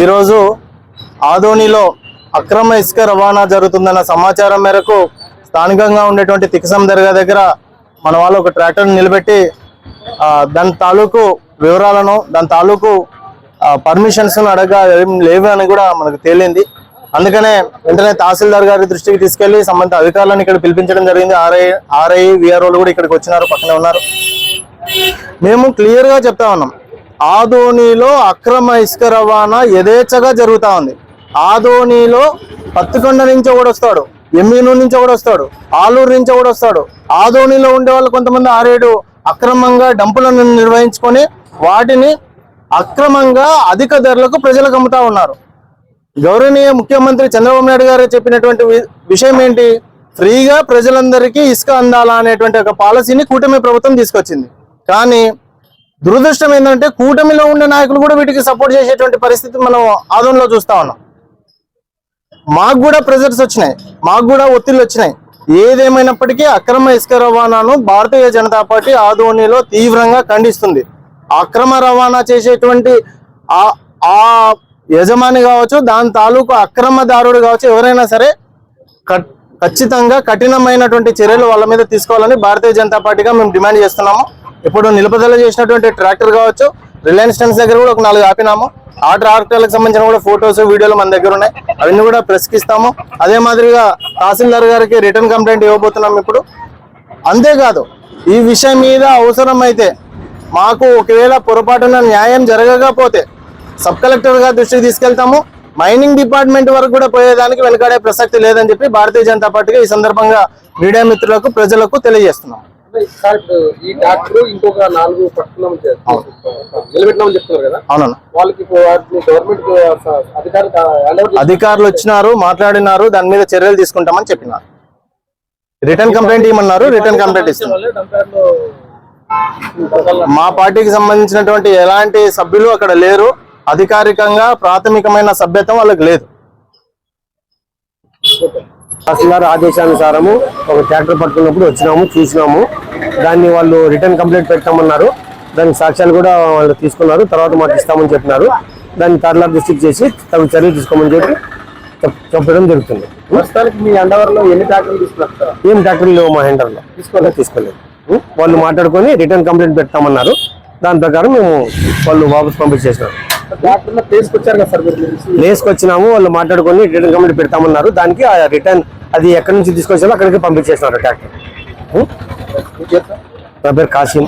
ఈరోజు ఆదోనిలో అక్రమ ఇసుక రవాణా జరుగుతుందన్న సమాచారం మేరకు స్థానికంగా ఉండేటువంటి తికసం దర్గా దగ్గర మన వాళ్ళు ఒక ట్రాక్టర్ని నిలబెట్టి దాని తాలూకు వివరాలను దాని తాలూకు పర్మిషన్స్ను అడగా ఏం లేవు అని కూడా మనకు తేలింది. అందుకనే వెంటనే తహసీల్దార్ గారి దృష్టికి తీసుకెళ్ళి సంబంధిత అధికారులను ఇక్కడ పిలిపించడం జరిగింది. ఆర్ఐ ఆర్ఐ విఆర్ఓలు కూడా ఇక్కడికి వచ్చినారు పక్కనే ఉన్నారు. మేము క్లియర్గా చెప్తా ఉన్నాం. ఆదోనిలో అక్రమ ఇసుక రవాణా యథేచ్ఛగా జరుగుతూ ఉంది. ఆదోనిలో పత్తికొండ నుంచి కూడా వస్తాడు ఎమ్మినూరు నుంచి కూడా వస్తాడు ఆలూరు నుంచి కూడా వస్తాడు. ఆదోనిలో ఉండే వాళ్ళు కొంతమంది ఆరేడు అక్రమంగా డంపులను నిర్వహించుకొని వాటిని అక్రమంగా అధిక ధరలకు ప్రజలకు అమ్ముతా ఉన్నారు. గౌరవనీయ ముఖ్యమంత్రి చంద్రబాబు నాయుడు గారు చెప్పినటువంటి వి- విషయం ఏంటి? ఫ్రీగా ప్రజలందరికీ ఇసుక అందాలా అనేటువంటి ఒక పాలసీని కూటమి ప్రభుత్వం తీసుకొచ్చింది. కానీ దురదృష్టం ఏంటంటే కూటమిలో ఉండే నాయకులు కూడా వీటికి సపోర్ట్ చేసేటువంటి పరిస్థితి మనం ఆదంలో చూస్తా ఉన్నాం. మాకు కూడా ప్రెజర్స్ వచ్చినాయి. మాకు కూడా ఒత్తిళ్ళు వచ్చినాయి. ఏదేమైనప్పటికీ అక్రమ ఇసుక రవాణాను భారతీయ జనతా పార్టీ ఆదోనిలో తీవ్రంగా ఖండిస్తుంది. అక్రమ రవాణా చేసేటువంటి ఆ ఆ యజమాని కావచ్చు దాని తాలూకు అక్రమదారుడు కావచ్చు ఎవరైనా సరే కట్- ఖచ్చితంగా కఠినమైనటువంటి చర్యలు వాళ్ళ మీద తీసుకోవాలని భారతీయ జనతా పార్టీగా మేము డిమాండ్ చేస్తున్నాము. ఇప్పుడు నిలుపుదల చేసినటువంటి ట్రాక్టర్ కావచ్చు రిలయన్స్ టెన్స్ దగ్గర కూడా ఒక నాలుగు ఆపినాము. ఆ ట్రాక్టర్లకు సంబంధించిన కూడా ఫొటోస్ వీడియోలు మన దగ్గర ఉన్నాయి. అవన్నీ కూడా ప్రెస్కిస్తాము అదే మాదిరిగా తహసీల్దార్ గారికి రిటర్న్ కంప్లైంట్ ఇవ్వబోతున్నాం ఇప్పుడు. అంతేకాదు ఈ విషయం మీద అవసరమైతే మాకు ఒకవేళ పొరపాటున న్యాయం జరగకపోతే సబ్ కలెక్టర్ గారి దృష్టికి తీసుకెళ్తాము. మైనింగ్ డిపార్ట్మెంట్ వరకు కూడా పోయేదానికి వెనకాడే ప్రసక్తి లేదని చెప్పి భారతీయ జనతా పార్టీగా ఈ సందర్భంగా మీడియా మిత్రులకు ప్రజలకు తెలియజేస్తున్నాం సార్ ఇప్పుడు ఈ డాక్టర్ ఇంకొక నాలుగు. నిలబెట్టినామని చెప్తున్నారు కదా. అవునన్నా వాళ్ళకి గవర్నమెంట్ అధికారులు వచ్చినారు మాట్లాడినారు దాని మీద చర్యలు తీసుకుంటామని చెప్పినారు. రిటర్న్ కంప్లైంట్ ఇవ్వమన్నారు రిటర్న్ కంప్లైంట్ ఇస్తున్నారు మా పార్టీకి సంబంధించినటువంటి ఎలాంటి సభ్యులు అక్కడ లేరు అధికారికంగా ప్రాథమికమైన సభ్యత్వం వాళ్ళకి లేదు. తహసీల్దార్ ఆదేశానుసారము ఒక ట్రాక్టర్ పట్టుకున్నప్పుడు వచ్చినాము చూసినాము. దాన్ని వాళ్ళు రిటర్న్ కంప్లైంట్ పెట్టామన్నారు దానికి సాక్ష్యాలు కూడా వాళ్ళు తీసుకున్నారు. తర్వాత మాకు ఇస్తామని చెప్పినారు. దాన్ని తరలా దృష్టికి చేసి తగు చర్యలు తీసుకోమని చెప్పి చెప్- చెప్పడం జరుగుతుంది. ప్రస్తుతానికి మీ ఎన్ని తీసుకున్నారు? ఏం ట్రాక్టర్లు లేవు మా హ్యాండర్లో తీసుకోలేదు. తీసుకోలేదు? వాళ్ళు మాట్లాడుకొని రిటర్న్ కంప్లైంట్ పెడతామన్నారు. దాని ప్రకారం మేము వాళ్ళు వాపస్ పంపించేసినారు. ప్లేస్కి వచ్చినాము వాళ్ళు మాట్లాడుకొని రిటర్న్ కంప్లైంట్ పెడతామన్నారు. దానికి ఆ రిటర్న్ అది ఎక్కడి నుంచి తీసుకొచ్చారో అక్కడికి పంపించేసినారు ట్రాక్టర్? నా పేరు కాసిం?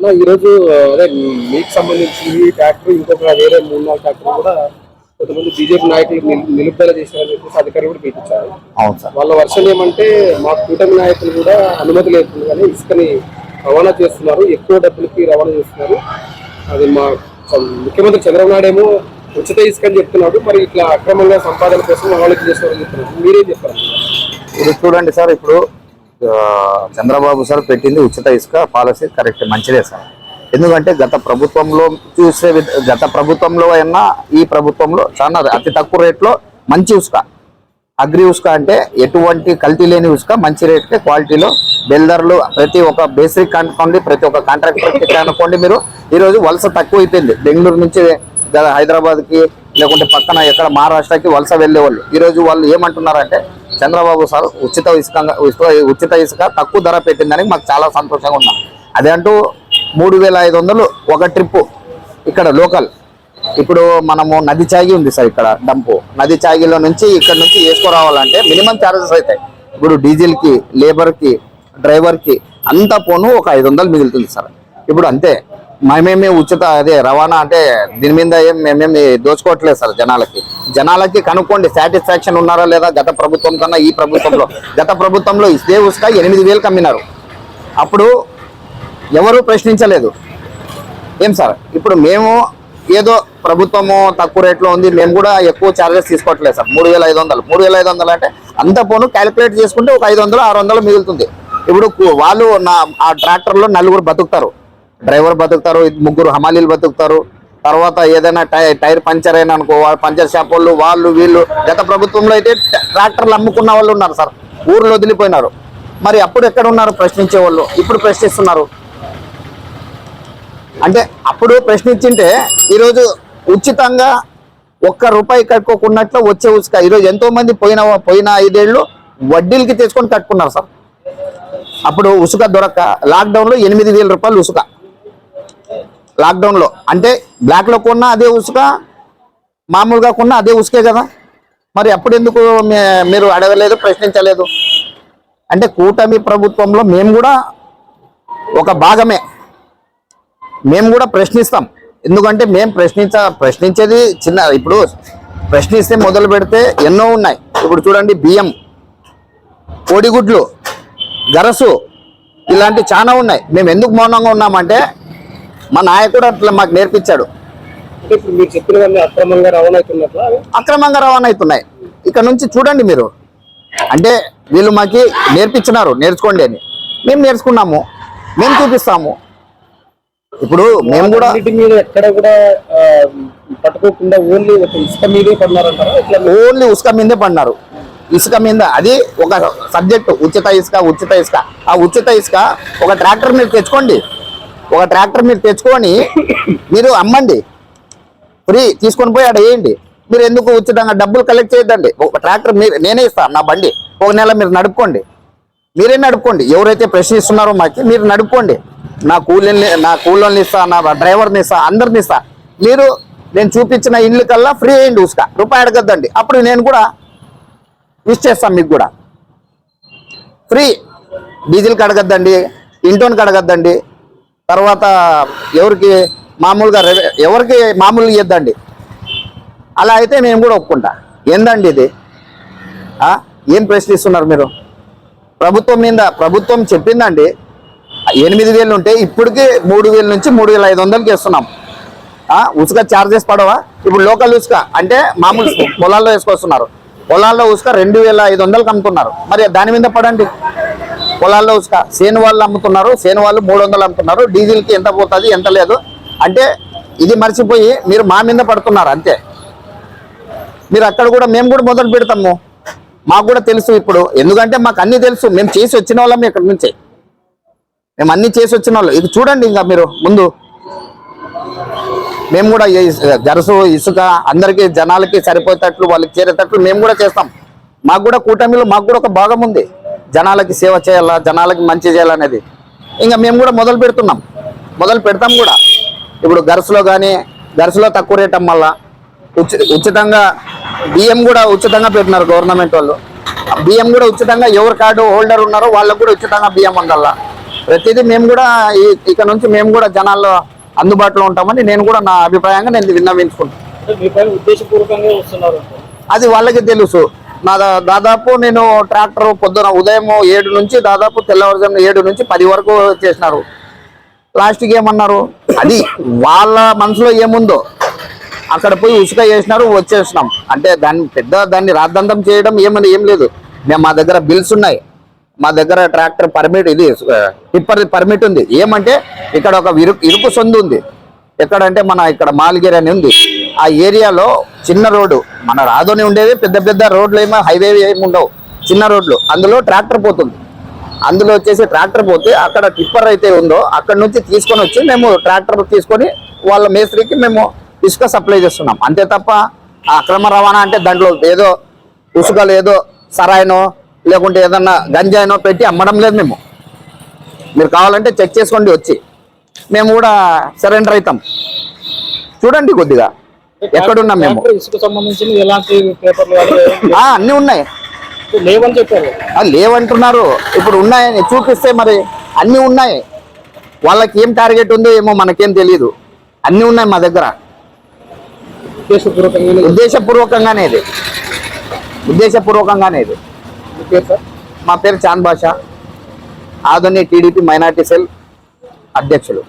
అన్న, ఈరోజు అదే మీకు సంబంధించి ఈ ట్రాక్టర్ ఇంకొక వేరే మూడు నాలుగు ట్రాక్టర్ కూడా కొంతమంది బీజేపీ నాయకులు నిలు- నిలుపుదల చేశారని చెప్పేసి అధికారులు కూడా పిలిపించారు. అవును సార్. వాళ్ళ వర్షన్ ఏమంటే మా కూటమి నాయకులు కూడా అనుమతి లేదు కానీ ఇసుకని రవాణా చేస్తున్నారు. ఎక్కువ డబ్బులకి రవాణా చేస్తున్నారు. అది మా ముఖ్యమంత్రి చంద్రబాబు నాయుడు ఏమో ఉచిత ఇసుక అని చెప్తున్నాడు. మరి ఇట్లా అక్రమంగా సంపాదన కోసం ఆలోచన చేస్తారని చెప్తున్నారు. మీరేం చెప్తారు ఇప్పుడు చూడండి సార్ ఇప్పుడు చంద్రబాబు సార్ పెట్టింది ఉచిత ఇసుక పాలసీ కరెక్ట్ మంచిదే సార్. ఎందుకంటే గత ప్రభుత్వంలో చూసే గత ప్రభుత్వంలో అయినా ఈ ప్రభుత్వంలో చాలా అతి తక్కువ రేట్లో మంచి ఉసుక. అగ్రి ఉసుక అంటే ఎటువంటి కల్తీ లేని ఉసుక మంచి రేట్కి క్వాలిటీలో బిల్డర్లు ప్రతి ఒక్క బేసిక్ అనుకోండి ప్రతి ఒక్క కాంట్రాక్టర్ అనుకోండి మీరు. ఈరోజు వలస తక్కువ అయిపోయింది బెంగళూరు నుంచి హైదరాబాద్కి లేకుంటే పక్కన ఎక్కడ మహారాష్ట్రకి వలస వెళ్ళేవాళ్ళు. ఈరోజు వాళ్ళు ఏమంటున్నారంటే చంద్రబాబు సార్ ఉచిత ఇసుక ఇసుక ఉచిత ఇసుక తక్కువ ధర పెట్టిందని మాకు చాలా సంతోషంగా ఉన్నాం. అదే అంటూ మూడు వేల ఐదు వందలు ఒక ట్రిప్పు ఇక్కడ లోకల్. ఇప్పుడు మనము నది చాగి ఉంది సార్ ఇక్కడ డంపు. నది చాగిలో నుంచి ఇక్కడ నుంచి వేసుకురావాలంటే మినిమం ఛార్జెస్ అవుతాయి. ఇప్పుడు డీజిల్కి లేబర్కి డ్రైవర్కి అంతా పోను ఒక ఐదు వందలు మిగులుతుంది సార్. ఇప్పుడు అంతే. మేమేమి ఉచిత అదే రవాణా అంటే దీని మీద ఏం మేమేమి దోచుకోవట్లేదు సార్ జనాలకి. జనాలకి కనుక్కోండి సాటిస్ఫాక్షన్ ఉన్నారా లేదా గత ప్రభుత్వం కన్నా ఈ ప్రభుత్వంలో. గత ప్రభుత్వంలో ఇదే ఉసుక ఎనిమిది వేలు కమ్మినారు. అప్పుడు ఎవరు ప్రశ్నించలేదు. ఏం సార్? ఇప్పుడు మేము ఏదో ప్రభుత్వము తక్కువ రేట్లో ఉంది మేము కూడా ఎక్కువ ఛార్జెస్ తీసుకోవట్లేదు సార్. మూడు వేల ఐదు వందలు మూడు వేల ఐదు వందలు అంటే అంత పోను క్యాలిక్యులేట్ చేసుకుంటే ఒక ఐదు వందలు ఆరు వందలు మిగులుతుంది. ఇప్పుడు వాళ్ళు నా ఆ ట్రాక్టర్లో నలుగురు బతుకుతారు. డ్రైవర్ బతుకుతారు ముగ్గురు హమాలీలు బతుకుతారు. తర్వాత ఏదైనా టై టైర్ పంచర్ అయినా అనుకో పంచర్ షాప్ వాళ్ళు వాళ్ళు వీళ్ళు గత ప్రభుత్వంలో అయితే ట్రాక్టర్లు అమ్ముకున్న వాళ్ళు ఉన్నారు సార్. ఊర్లో వదిలిపోయినారు. మరి అప్పుడు ఎక్కడ ఉన్నారు? ప్రశ్నించే వాళ్ళు. ఇప్పుడు ప్రశ్నిస్తున్నారు. అంటే అప్పుడు ప్రశ్నించింటే ఈరోజు ఉచితంగా ఒక్క రూపాయి కట్టుకోకున్నట్లు వచ్చే ఉచిక ఈరోజు ఎంతో మంది పోయిన పోయిన ఐదేళ్ళు వడ్డీలకి తెచ్చుకొని కట్టుకున్నారు సార్. అప్పుడు ఉసుక దొరక్క లాక్డౌన్లో ఎనిమిది వేల రూపాయలు ఉసుక. లాక్డౌన్లో. అంటే బ్లాక్లో కొన్నా అదే ఉసుక మామూలుగా కొన్నా అదే ఉసుకే కదా. మరి అప్పుడు ఎందుకు మీరు అడగలేదు ప్రశ్నించలేదు? అంటే కూటమి ప్రభుత్వంలో మేము కూడా ఒక భాగమే. మేము కూడా ప్రశ్నిస్తాం. ఎందుకంటే మేము ప్రశ్నించ ప్రశ్నించేది చిన్న ఇప్పుడు ప్రశ్నిస్తే మొదలు పెడితే ఎన్నో ఉన్నాయి. ఇప్పుడు చూడండి బియ్యం కోడిగుడ్లు గరసు. ఇలాంటి చాలా ఉన్నాయి. మేము ఎందుకు మౌనంగా ఉన్నామంటే మా నాయకుడు అట్లా మాకు నేర్పించాడు. మీరు చెప్పినవన్నీ అక్రమంగా రవాణా అవుతున్నట్ల అక్రమంగా రవాణా అవుతున్నాయి ఇక్కడ నుంచి చూడండి మీరు. అంటే వీళ్ళు మాకి నేర్పించినారు నేర్చుకోండి అని. మేము నేర్చుకున్నాము. మేము చూపిస్తాము. ఇప్పుడు మేము కూడా మీద ఎక్కడ కూడా పట్టుకోకుండా ఓన్లీ ఇసుక మీదే పడినారంటారా? ఓన్లీ ఉసుక మీదే పడినారు. ఇసుక మీద అది ఒక సబ్జెక్ట్ ఉచిత ఇసుక ఉచిత ఇసుక. ఆ ఉచిత ఇసుక ఒక ట్రాక్టర్ మీరు తెచ్చుకోండి. ఒక ట్రాక్టర్ మీరు తెచ్చుకొని మీరు అమ్మండి. ఫ్రీ తీసుకొని పోయి ఆడ వేయండి. మీరు ఎందుకు ఉచితంగా డబ్బులు కలెక్ట్ చేయొద్దండి? ఒక ట్రాక్టర్ మీరు నేనే ఇస్తాను నా బండి. ఒక నెల మీరు నడుపుకోండి. మీరే నడుపుకోండి. ఎవరైతే ప్రశ్నిస్తున్నారో మాకి మీరు నడుపుకోండి. నా కూలీని నా కూలోని ఇస్తా నా డ్రైవర్ని ఇస్తా అందరిని ఇస్తా. మీరు నేను చూపించిన ఇల్లు కల్లా ఫ్రీ అయ్యండి ఉసుక. రూపాయి అడగద్దండి. అప్పుడు నేను కూడా విష్ చేస్తాం మీకు కూడా. ఫ్రీ. డీజిల్ కడగద్దండి ఇంటోన్కి కడగద్దండి. తర్వాత ఎవరికి మామూలుగా ఎవరికి మామూలు ఇద్దండి అలా అయితే మేము కూడా ఒప్పుకుంటా. ఏందండి ఇది? ఏం ప్రశ్నిస్తున్నారు మీరు? ప్రభుత్వం మీద ప్రభుత్వం చెప్పిందండి ఎనిమిది వేలు ఉంటే ఇప్పటికి మూడు వేల నుంచి మూడు వేల ఐదు వందలకి ఇస్తున్నాం ఉసుక చార్జెస్ పడవా? ఇప్పుడు లోకల్ ఉసుక అంటే మామూలు పొలాల్లో వేసుకొస్తున్నారు. పొలాల్లో ఉసుక రెండు వేల ఐదు వందలకు అమ్ముతున్నారు. మరి దాని మీద పడండి. పొలాల్లో ఉసుక సేను వాళ్ళు అమ్ముతున్నారు సేను వాళ్ళు మూడు వందలు అమ్ముతున్నారు. డీజిల్కి ఎంత పోతుంది ఎంత లేదు. అంటే ఇది మర్చిపోయి మీరు మా మీద పడుతున్నారు అంతే. మీరు అక్కడ కూడా మేము కూడా మొదలు పెడతాము. మాకు కూడా తెలుసు ఇప్పుడు. ఎందుకంటే మాకు అన్ని తెలుసు. మేము చేసి వచ్చిన వాళ్ళం ఇక్కడ నుంచి. మేము అన్ని చేసి వచ్చిన వాళ్ళు. ఇది చూడండి ఇంకా మీరు ముందు. మేము కూడా ఈ ఇసుక అందరికీ జనాలకి సరిపోయేటట్లు వాళ్ళకి చేరేటట్లు మేము కూడా చేస్తాం. మాకు కూడా కూటమిలో మాకు కూడా ఒక భాగం ఉంది. జనాలకి సేవ చేయాలా జనాలకి మంచి చేయాలనేది ఇంకా మేము కూడా మొదలు పెడుతున్నాం. మొదలు పెడతాం కూడా. ఇప్పుడు గరసులో కానీ గరసులో తక్కువ రేట్ అమ్మల్లా. ఉచి ఉచితంగా బియ్యం కూడా ఉచితంగా పెట్టినారు గవర్నమెంట్ వాళ్ళు. బియ్యం కూడా ఉచితంగా ఎవరు కార్డు హోల్డర్ ఉన్నారో వాళ్ళకు కూడా ఉచితంగా బియ్యం ఉండాలా ప్రతిదీ మేము కూడా ఇక్కడ నుంచి మేము కూడా జనాల్లో అందుబాటులో ఉంటామని నేను కూడా నా అభిప్రాయంగా నేను విన్నవించుకుంటాను అది వాళ్ళకి తెలుసు. నా దా- దాదాపు నేను ట్రాక్టర్ పొద్దున ఉదయం ఏడు నుంచి దాదాపు తెల్లవారుజామున ఏడు నుంచి పది వరకు చేసినారు. లాస్ట్కి ఏమన్నారు? అది వాళ్ళ మనసులో ఏముందో. అక్కడ పోయి ఉసుక చేసినారు వచ్చేసినాం. అంటే దాన్ని పెద్ద దాన్ని రాద్దంతం చేయడం ఏమని ఏం లేదు. మేము మా దగ్గర బిల్స్ ఉన్నాయి. మా దగ్గర ట్రాక్టర్ పర్మిట్ ఇది టిప్పర్ పర్మిట్ ఉంది. ఏమంటే ఇక్కడ ఒక ఇరుకు ఇరుకు సొందు ఉంది. ఎక్కడంటే మన ఇక్కడ మాల్గిరి అని ఉంది. ఆ ఏరియాలో చిన్న రోడ్డు మన రాధోని ఉండేది పెద్ద పెద్ద రోడ్లు ఏమో హైవే ఏమి ఉండవు. చిన్న రోడ్లు అందులో ట్రాక్టర్ పోతుంది. అందులో వచ్చేసి ట్రాక్టర్ పోతే అక్కడ టిప్పర్ అయితే ఉందో అక్కడ నుంచి తీసుకొని వచ్చి మేము ట్రాక్టర్ తీసుకొని వాళ్ళ మేస్త్రికి మేము ఇసుక సప్లై చేస్తున్నాం. అంతే తప్ప ఆ అక్రమ రవాణా అంటే దాంట్లో ఏదో ఇసుక లేదో సరాయినో లేకుంటే ఏదన్నా గంజాయినో పెట్టి అమ్మడం లేదు మేము. మీరు కావాలంటే చెక్ చేసుకోండి వచ్చి. మేము కూడా సరెండర్ అవుతాం చూడండి కొద్దిగా. ఎక్కడున్నాం మేము? అన్నీ ఉన్నాయి. లేవని చెప్పారు. లేవంటున్నారు. ఇప్పుడు ఉన్నాయని చూపిస్తే మరి అన్నీ ఉన్నాయి. వాళ్ళకి ఏం టార్గెట్ ఉందో ఏమో మనకేం తెలియదు అన్నీ ఉన్నాయి మా దగ్గర. ఉద్దేశపూర్వకంగానే ఇది. ఉద్దేశపూర్వకంగానే ఇది. మీ పేరు సార్ మా పేరు చాంద్ బాషా ఆధుని టీడీపీ మైనార్టీ సెల్ అధ్యక్షులు.